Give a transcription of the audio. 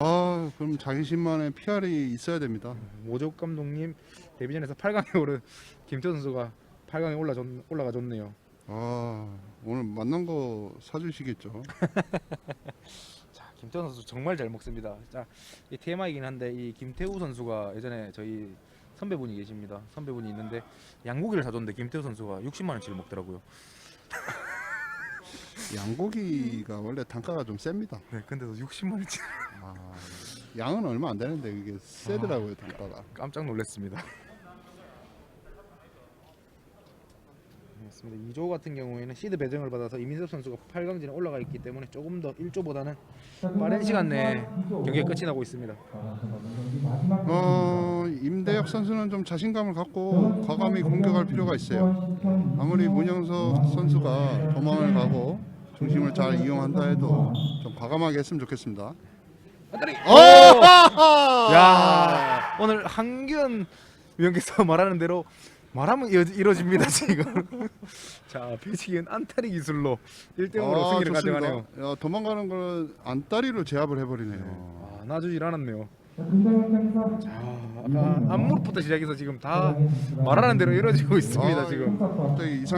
아 그럼 자기신만의 PR이 있어야 됩니다. 모적 감독님 데뷔전에서 8강에 오른 김태호 선수가 8강에 올라 올라가 줬네요. 아 오늘 만난 거 사주시겠죠? 자, 김태호 선수 정말 잘 먹습니다. 자, 이 TMI이긴 한데 이 김태우 선수가 예전에 저희 선배분이 계십니다. 선배분이 있는데 양고기를 사줬는데 김태우 선수가 60만 원치를 먹더라고요. 양고기가 원래 단가가 좀 셉니다. 네, 근데도 60만 원치 아, 양은 얼마 안 되는데 이게 세더라고요 단가가. 깜짝 놀랐습니다. 맞습니다. 2조 같은 경우에는 시드 배정을 받아서 이민섭 선수가 8강전에 올라가 있기 때문에 조금 더 1조보다는 빠른 시간 내에 경기가 끝이 나고 있습니다. 어 임대혁 선수는 좀 자신감을 갖고 과감히 공격할 필요가 있어요. 아무리 문영석 선수가 도망을 가고 중심을 잘 이용한다 해도 좀 과감하게 했으면 좋겠습니다. 오! 야 오늘 한규현 위원께서 말하는 대로 말하면 이어, 이뤄집니다 지금. 자 배치기는 안타리 기술로 1대0으로 아, 승리를 좋습니다. 가져가네요. 야, 도망가는 걸 안다리로 제압을 해버리네요. 아, 놔주질 않았네요. 자 아까 안무부터 시작해서 지금 다 말하는 대로 이루어지고 있습니다 아, 지금. 갑자기 이상.